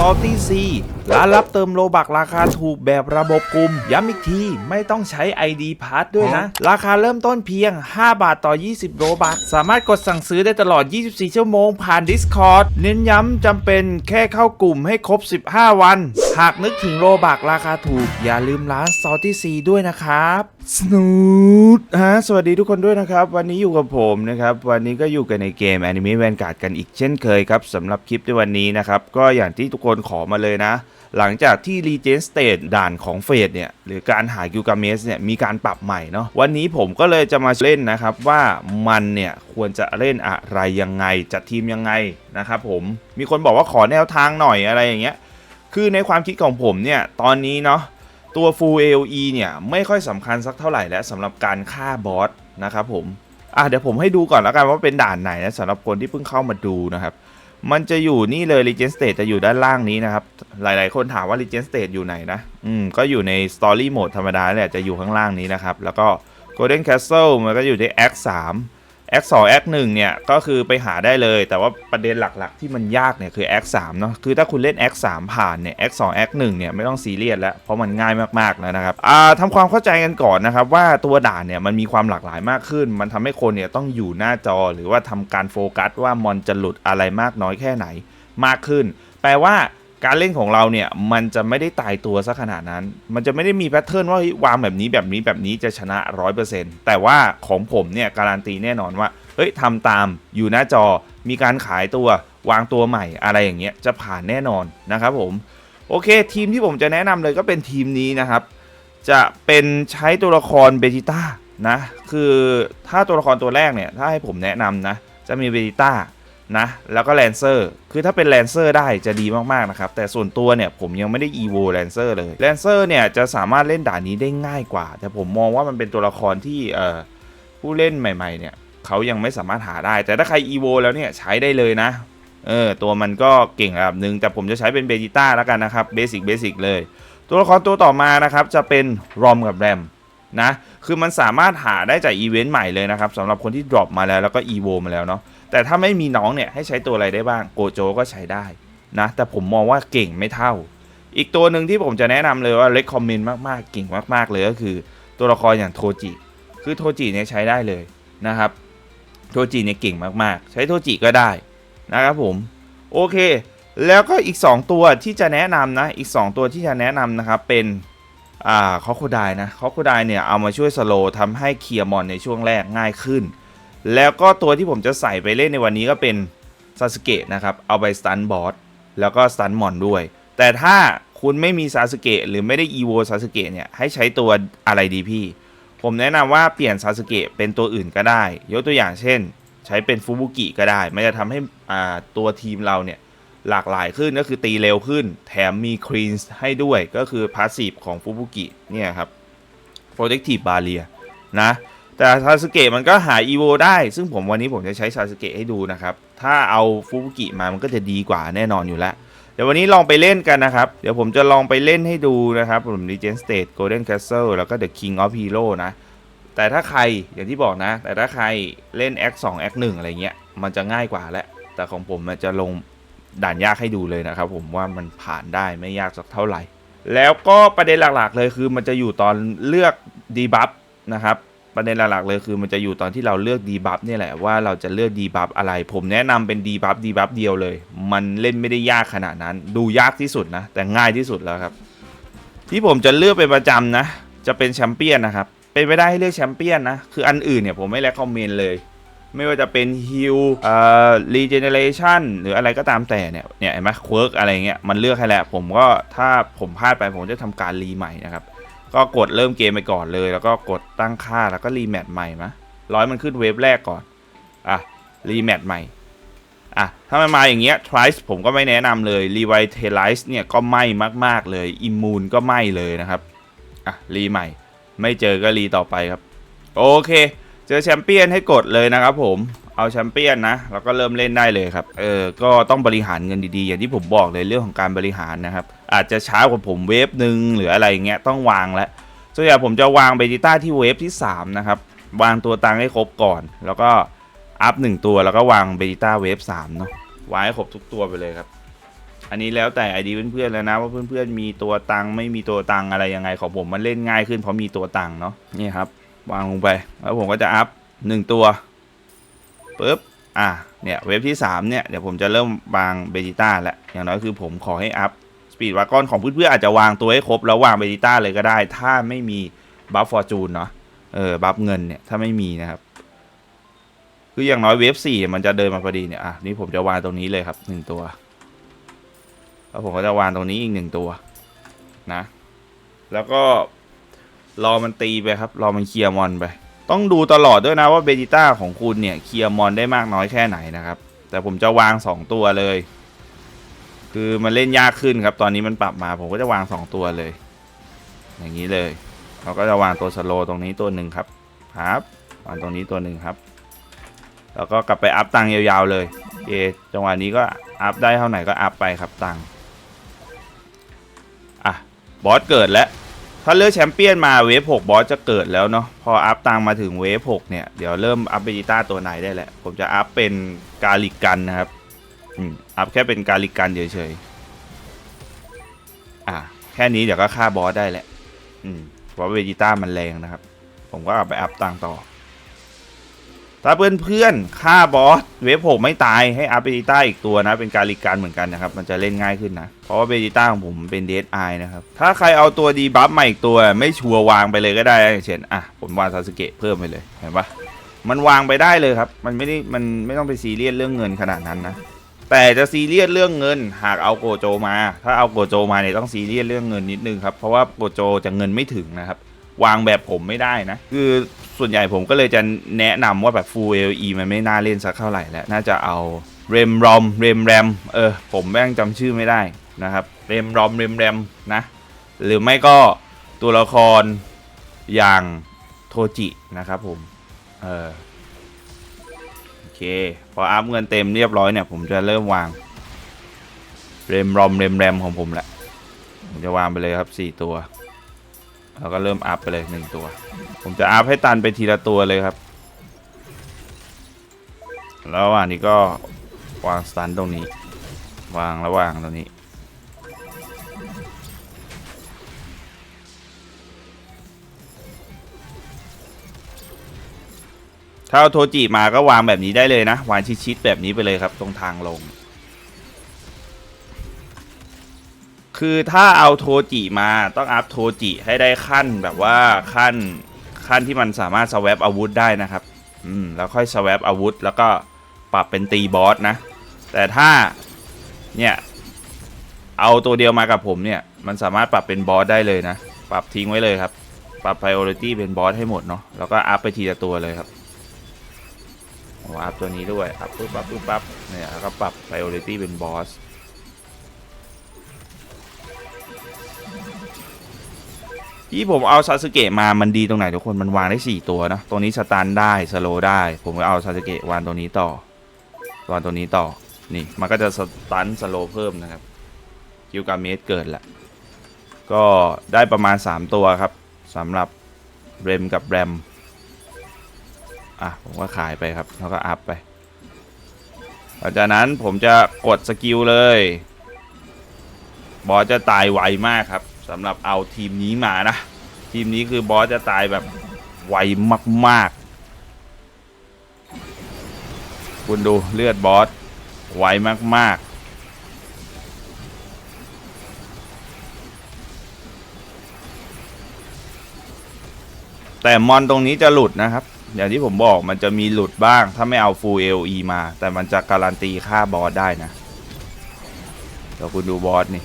Salty C ร้านรับเติมโลบักราคาถูกแบบระบบกลุ่ม ย้ำอีกที ไม่ต้องใช้ ID Pass ด้วยนะ ราคาเริ่มต้นเพียง 5 บาทต่อ 20 โลบัก สามารถกดสั่งซื้อได้ตลอด 24 ชั่วโมงผ่าน Discord เน้นย้ำจำเป็นแค่เข้ากลุ่มให้ครบ 15 วัน หากนึกถึงโลบักราคาถูก อย่าลืมร้าน Salty C ด้วยนะครับ สนูดฮะสวัสดีทุกคนด้วยนะครับ วันนี้อยู่กับผมนะครับ วันนี้ก็อยู่กันในเกม Anime Vanguard กันอีกเช่นเคยครับสำหรับคลิปในวันนี้นะครับ ก็อย่างที่ทุกคนขอมาเลยนะ หลังจากที่ Regen State ด่านของเฟสเนี่ยหรือการหากิลกาเมสเนี่ยมีการปรับใหม่เนาะวันนี้ผมก็เลยจะมาเล่นนะครับว่ามันเนี่ยควรจะเล่นอะไรยังไงจัดทีมยังไงนะครับผมมีคนบอกว่าขอแนวทางหน่อยอะไรอย่างเงี้ยคือในความคิดของผมเนี่ยตอนนี้เนาะ ตัว Full AOE เนี่ยไม่ค่อยสำคัญสักเท่าไหร่แล้วสำหรับการฆ่าบอสนะครับผมอะเดี๋ยวผมให้ดูก่อนแล้วกันว่าเป็นด่านไหนนะสำหรับคนที่เพิ่งเข้ามาดูนะครับ มันจะอยู่นี่เลย Legend State จะอยู่ด้านล่างนี้นะครับ หลายๆ คนถามว่า Legend State อยู่ไหนนะ อืม ก็อยู่ใน Story Mode ธรรมดาแหละจะอยู่ข้างล่างนี้นะครับ แล้วก็ Golden Castle มันก็อยู่ที่ Act 3 Act 2 Act 1เนี่ยก็คือไปหาได้เลย แต่ว่าประเด็นหลักๆ ที่มันยากเนี่ยคือ Act 3เนาะคือถ้าคุณเล่น Act 3ผ่านเนี่ย Act 2 Act 1เนี่ยไม่ต้องซีเรียสแล้ว เพราะมันง่ายมากๆแล้วนะครับอ่าทำความเข้าใจกันก่อนนะครับ ว่าตัวด่านเนี่ยมันมีความหลากหลายมากขึ้น มันทำให้คนเนี่ยต้องอยู่หน้าจอหรือว่าทำการโฟกัสว่ามอนจะหลุดอะไรมากน้อยแค่ไหนมากขึ้น แปลว่า การเล่นของเราเนี่ยมันจะไม่ได้ตายตัวซะขนาดนั้น มันจะไม่ได้มีแพทเทิร์นว่าเฮ้ยวางแบบนี้แบบนี้แบบนี้จะชนะ 100%แต่ว่าของผมเนี่ยการันตีแน่นอนว่าเฮ้ยทำตามอยู่หน้าจอมีการขายตัววางตัวใหม่อะไรอย่างเงี้ยจะผ่านแน่นอนนะครับผม โอเคทีมที่ผมจะแนะนำเลยก็เป็นทีมนี้นะครับ จะเป็นใช้ตัวละครเบจิต้านะคือถ้าตัวละครตัวแรกเนี่ยถ้าให้ผมแนะนำนะจะมีเบจิต้า นะ แล้วก็แลนเซอร์คือถ้าเป็นแลนเซอร์ได้จะดีมาก ๆ นะครับ แต่ส่วนตัวเนี่ย ผมยังไม่ได้ EVO แลนเซอร์เลยแลนเซอร์เนี่ย จะสามารถเล่นด่านนี้ได้ง่ายกว่า แต่ผมมองว่ามันเป็นตัวละครที่เอ่อผู้เล่นใหม่ ๆ เนี่ยเขายังไม่สามารถหาได้ แต่ถ้าใคร EVO แล้วเนี่ย ใช้ได้เลยนะเออตัวมันก็เก่งระดับหนึ่งแต่ผมจะใช้เป็นเบจิต้าแล้วกันนะครับเบสิกเบสิกเลย ตัวละครตัวต่อมานะครับจะเป็นรอมกับแรม นะคือมันสามารถหาได้จากอีเวนต์ใหม่เลยนะครับสำหรับคนที่ดรอปมาแล้วแล้วก็อีโวมาแล้วเนาะแต่ถ้าไม่มีน้องเนี่ยให้ใช้ตัวอะไรได้บ้างโกโจก็ใช้ได้นะแต่ผมมองว่าเก่งไม่เท่า อีกตัวหนึ่งที่ผมจะแนะนำเลยว่าเล c คอมเมนต์มากๆเก่งมากๆเลยก็คือ ตัวละครอย่างโทจิคือโทจิเนี่ยใช้ได้เลยนะครับโทจิเนี่ยเก่งมากๆ ใช้โทจิก็ได้นะครับผมโอเค แล้วก็อีก 2 ตัวที่จะแนะนำนะอีก 2 ตัวที่จะแนะนำนะครับเป็น อ่าคอโคไดนะคอโคไดเนี่ยเอามาช่วยสโลทำให้เคลียร์มอนในช่วงแรกง่ายขึ้น แล้วก็ตัวที่ผมจะใส่ไปเล่นในวันนี้ก็เป็นซาสึเกะนะครับ เอาไปสตันบอสแล้วก็สตันมอนด้วย แต่ถ้าคุณไม่มีซาสึเกะหรือไม่ได้อีโวซาสึเกะเนี่ยให้ใช้ตัวอะไรดีพี่ ผมแนะนำว่าเปลี่ยนซาสึเกะเป็นตัวอื่นก็ได้ ยกตัวอย่างเช่น ใช้เป็นฟูบุกิก็ได้ มันจะทำให้อ่าตัวทีมเราเนี่ย หลากหลายขึ้นก็คือตีเร็วขึ้น แถมมีครีนให้ด้วยก็คือพาสซีฟของฟูบุกิเนี่ยครับ protective barrier นะ แต่ซาสเกะมันก็หาอีโวได้ ซึ่งผมวันนี้ผมจะใช้ซาสเกะให้ดูนะครับ ถ้าเอาฟูบุกิมามันก็จะดีกว่าแน่นอนอยู่แล้ว เดี๋ยววันนี้ลองไปเล่นกันนะครับ เดี๋ยวผมจะลองไปเล่นให้ดูนะครับผม Regent State Golden Castle แล้วก็ The King of Hero นะ แต่ถ้าใครอย่างที่บอกนะ แต่ถ้าใครเล่น Act 2 Act 1อะไรเงี้ยมันจะง่ายกว่าแหละแต่ของผมมันจะลง ด่านยากให้ดูเลยนะครับ ผมว่ามันผ่านได้ไม่ยากสักเท่าไหร่ แล้วก็ประเด็นหลักๆ เลยคือมันจะอยู่ตอนเลือกดีบัฟนะครับประเด็นหลักๆเลยคือมันจะอยู่ตอนที่เราเลือกดีบัฟนี่แหละว่าเราจะเลือกดีบัฟอะไร ผมแนะนำเป็นดีบัฟดีบัฟเดียวเลย มันเล่นไม่ได้ยากขนาดนั้น ดูยากที่สุดนะ แต่ง่ายที่สุดแล้วครับ ที่ผมจะเลือกเป็นประจำนะ จะเป็นแชมเปี้ยนนะครับ เป็นไปได้ให้เลือกแชมเปี้ยนนะ คืออันอื่นเนี่ยผมไม่แลคอมเมนต์เลย ไม่ว่าจะเป็นฮิลเอ่อรีเจเนเรชันหรืออะไรก็ตามแต่เนี่ยเนี่ยเห็นไหมควิร์กอะไรเงี้ยมันเลือกให้แล้วผมก็ถ้าผมพลาดไปผมจะทำการรีใหม่นะครับ ก็กดเริ่มเกมไปก่อนเลย แล้วก็กดตั้งค่าแล้วก็รีแมทใหม่มะร้อยมันขึ้นเวฟแรกก่อนอะรีแมทใหม่อะถ้ามันมาอย่างเงี้ย Trice ผมก็ไม่แนะนำเลย Revitalize เนี่ยก็ไหม้มาก ๆ เลย Immune ก็ไหม้เลยนะครับ อะ รีใหม่ ไม่เจอก็รีต่อไปครับ โอเค เจอแชมเปี้ยนให้กดเลยนะครับผมเอาแชมเปี้ยนนะแล้วก็เริ่มเล่นได้เลยครับเออก็ต้องบริหารเงินดีๆ อย่างที่ผมบอกเลยเรื่องของการบริหารนะครับ อาจจะช้ากว่าผมเวฟหนึ่งหรืออะไรเงี้ยต้องวางแล้วส่วนใหญ่ผมจะวางเบจิต้าที่เวฟที่ 3 นะครับ วางตัวตังให้ครบก่อน แล้วก็อัพหนึ่งตัวแล้วก็วางเบจิต้าเวฟ3เนาะวางให้ครบทุกตัวไปเลยครับ อันนี้แล้วแต่ไอดีเพื่อนๆแล้วนะว่าเพื่อนๆมีตัวตังค์ไม่มีตัวตังค์อะไรยังไงของผมมันเล่นง่ายขึ้นเพราะมีตัวตังค์เนาะนี่ครับ วางลงไป แล้วผมก็จะอัพหนึ่งตัวปุ๊บอะเนี่ยเว็บที่ 3 เนี่ย เดี๋ยวผมจะเริ่มวางเบจิต้าแล้วอย่างน้อยคือผมขอให้อัพสปีดวากอนของเพื่อนๆอาจจะวางตัวให้ครบ แล้ววางเบจิต้าเลยก็ได้ ถ้าไม่มีบัฟฟอร์จูนเนาะเออบัฟเงินเนี่ย ถ้าไม่มีนะครับ คืออย่างน้อยเวฟสี่มันจะเดินมาพอดีเนี่ยอะนี่ผมจะวางตรงนี้เลยครับหนึ่งตัวแล้วผมก็จะวางตรงนี้อีกหนึ่งตัวนะ แล้วก็ รอมันตีไปครับ รอมันเคลียร์มอนไป ต้องดูตลอดด้วยนะว่าเบจิต้าของคุณเนี่ยเคลียร์มอนได้มากน้อยแค่ไหนนะครับ แต่ผมจะวาง 2 ตัวเลย คือมันเล่นยากขึ้นครับ ตอนนี้มันปรับมาผมก็จะวาง 2 ตัวเลย อย่างนี้เลยเราก็จะวางตัวสโลตรงนี้ตัวหนึ่งครับครับวางตรงนี้ตัวหนึ่งครับ แล้วก็กลับไปอัพตังค์ยาวๆเลยโอจังหวะนี้ก็อัพได้เท่าไหร่ก็อัพไปครับตังค์อะบอสเกิดแล้ว ถ้าเลือกแชมเปี้ยนมาเวฟหกบอสจะเกิดแล้วเนาะพออัพตังมาถึงเวฟหกเนี่ย เดี๋ยวเริ่มอัพเบจิต้าตัวไหนได้แหละ ผมจะอัพเป็นกาลิกันนะครับอืมอัพแค่เป็นกาลิกันเฉยๆอะแค่นี้เดี๋ยวก็ฆ่าบอสได้แหละ อืมเพราะเบจิต้ามันแรงนะครับ ผมก็เอาไปอัพตังต่อ ถ้าเพื่อนเพื่อนๆฆ่าบอสเวฟ6ไม่ตายให้อัพเบจิต้าอีกตัวนะ เป็นการิการเหมือนกันนะครับ มันจะเล่นง่ายขึ้นนะ เพราะว่าเบจิต้าของผมเป็นเด i ไอนะครับ ถ้าใครเอาตัวดีบัฟมาอีกตัว ไม่ชัวร์วางไปเลยก็ได้อย่างเช่นอะผมวางซาสึเกะเพิ่มไปเลยเห็นปะมันวางไปได้เลยครับ มันไม่ได้มันไม่ต้องไปซีเรียสเรื่องเงินขนาดนั้นนะแต่จะซีเรียสเรื่องเงินหากเอาโกโจมา ถ้าเอาโกโจมาเนี่ยต้องซีเรียสเรื่องเงินนิดนึงครับเพราะว่าโกโจจะเงินไม่ถึงนะครับวางแบบผมไม่ได้นะ คือ ส่วนใหญ่ผมก็เลยจะแนะนำว่าแบบ Full LE มันไม่น่าเล่นสักเท่าไหร่แล้ว น่าจะเอาเรมรอมเรมแรมเออ ผมแม่งจำชื่อไม่ได้นะครับเรมรอมเรมแรมนะ หรือไม่ก็ตัวละครอย่างโทจินะครับผม เออโอเค พออัพเงินเต็มเรียบร้อยเนี่ย ผมจะเริ่มวางเรมรอมเรมแรมของผมแหละผมจะวางไปเลยครับสี่ตัว แล้วก็เริ่มอัพไปเลยหนึ่งตัว ผมจะอัพให้ตันไปทีละตัวเลยครับ แล้วระหว่างนี้ก็วางสตันตรงนี้ วางระหว่างตรงนี้ถ้าเอาโทจิมาก็วางแบบนี้ได้เลยนะ วางชิดๆแบบนี้ไปเลยครับ ตรงทางลง คือถ้าเอาโทจิมาต้องอัพโทจิให้ได้ขั้นแบบว่าขั้นขั้นที่มันสามารถสวปอาวุธได้นะครับ อืม แล้วค่อยสวปอาวุธ แล้วก็ปรับเป็นตีบอสนะ แต่ถ้าเนี่ย เอาตัวเดียวมากับผมเนี่ย มันสามารถปรับเป็นบอสได้เลยนะ ปรับทิ้งไว้เลยครับ ปรับ priority เป็นบอสให้หมดเนาะ แล้วก็อัพไปทีละตัวเลยครับอ้อัพตัวนี้ด้วย อัพปุ๊บปั๊บปุ๊บปั๊บเนี่ยแล้วก็ปรับ priority เป็นบอส ที่ผมเอาซาสึเกะมามันดีตรงไหนทุกคนมันวางได้ 4 ตัวนะตรงนี้สตันได้สโลได้ ผมก็เอาซาสึเกะวางตัวนี้ต่อวางตัวนี้ต่อนี่มันก็จะสตันสโลเพิ่มนะครับคิวกาเมสเกิดแหละก็ได้ประมาณ 3 ตัวครับสำหรับเรมกับแรมอะผมก็ขายไปครับแล้วก็อัพไปหลังจากนั้นผมจะกดสกิลเลย บอสจะตายไวมากครับ สำหรับเอาทีมนี้มานะ ทีมนี้คือบอสจะตายแบบไวมาก ๆ คุณดูเลือดบอสไวมาก ๆแต่มอนตรงนี้จะหลุดนะครับ อย่างที่ผมบอกมันจะมีหลุดบ้าง ถ้าไม่เอา full LE มา แต่มันจะการันตีค่าบอสได้นะเดี๋ยวคุณดูบอสนี่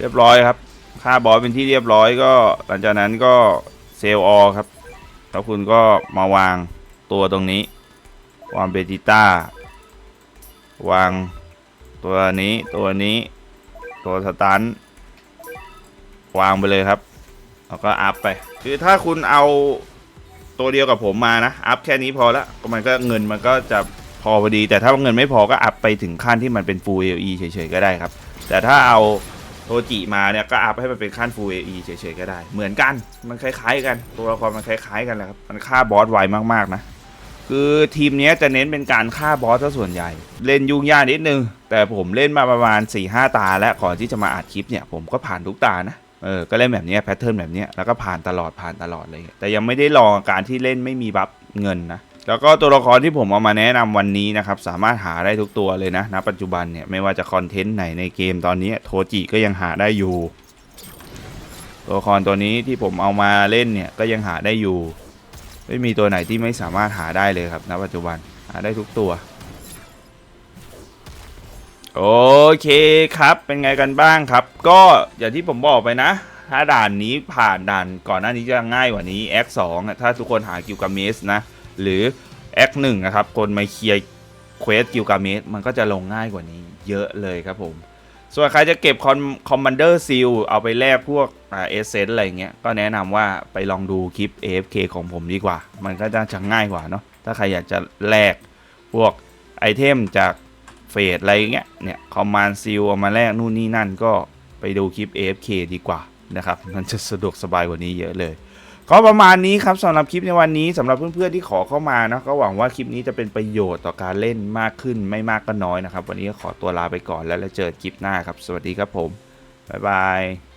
เรียบร้อยครับ ค่าบอสเป็นที่เรียบร้อยก็ หลังจากนั้นก็เซลล์ออครับ แล้วคุณก็มาวางตัวตรงนี้ วางเบจิต้าวางตัวนี้ตัวนี้ตัวสตันวางไปเลยครับ แล้วก็อัพไป คือถ้าคุณเอาตัวเดียวกับผมมานะ อัพแค่นี้พอละก็มันก็เงินมันก็จะพอพอดี แต่ถ้าเงินไม่พอก็อัพไปถึงขั้นที่มันเป็น full LE เฉยๆก็ได้ครับ แต่ถ้าเอา โทจิมาเนี่ยก็อัพให้มันเป็นขั้น Full AE เฉยๆก็ได้ เหมือนกันมันคล้ายๆกัน ตัวละครมันคล้ายๆกันแหละครับมันฆ่าบอสไวมากๆนะคือทีมนี้จะเน้นเป็นการฆ่าบอสซะส่วนใหญ่ เล่นยุ่งยากนิดนึง แต่ผมเล่นมาประมาณ4ี่ห้าตา แล้วก่อนที่จะมาอัดคลิปเนี่ยผมก็ผ่านทุกตานะเออก็เล่นแบบนี้แพทเทิร์นแบบนี้แล้วก็ผ่านตลอดผ่านตลอดเลย แต่ยังไม่ได้ลองการที่เล่นไม่มีบัฟเงินนะ แล้วก็ตัวละครที่ผมเอามาแนะนำวันนี้นะครับ สามารถหาได้ทุกตัวเลยนะณปัจจุบันเนี่ย ไม่ว่าจะคอนเทนต์ไหนในเกมตอนนี้โทจิก็ยังหาได้อยู่ ตัวละครตัวนี้ที่ผมเอามาเล่นเนี่ยก็ยังหาได้อยู่ ไม่มีตัวไหนที่ไม่สามารถหาได้เลยครับณปัจจุบันหาได้ทุกตัว โอเคครับเป็นไงกันบ้างครับ ก็อย่างที่ผมบอกไปนะถ้าด่านนี้ผ่านด่านก่อนหน้านี้จะง่ายกว่านี้ X2 อะถ้าทุกคนหากิลกาเมสนะ หรือ X1 นะครับคนมาเคลียร์เควสกิลกาเมสมันก็จะลงง่ายกว่านี้เยอะเลยครับผม ส่วนใครจะเก็บคอมคอมมานเดอร์ซิลเอาไปแลกพวกเอเซนอะไรเงี้ย ก็แนะนำว่าไปลองดูคลิป AFK ของผมดีกว่า มันก็จะง่ายกว่าเนาะถ้าใครอยากจะแลกพวกไอเทมจากเฟสอะไรเงี้ยเนี่ยคอมมานซิลเอามาแลกนู่นนี่นั่นก็ไปดูคลิป AFK ดีกว่านะครับมันจะสะดวกสบายกว่านี้เยอะเลย ก็ประมาณนี้ครับสำหรับคลิปในวันนี้สำหรับเพื่อนๆที่ขอเข้ามานะก็หวังว่าคลิปนี้จะเป็นประโยชน์ต่อการเล่นมากขึ้นไม่มากก็น้อยนะครับ วันนี้ก็ขอตัวลาไปก่อนแล้วแล้วเจอคลิปหน้าครับ สวัสดีครับผมบ๊ายบาย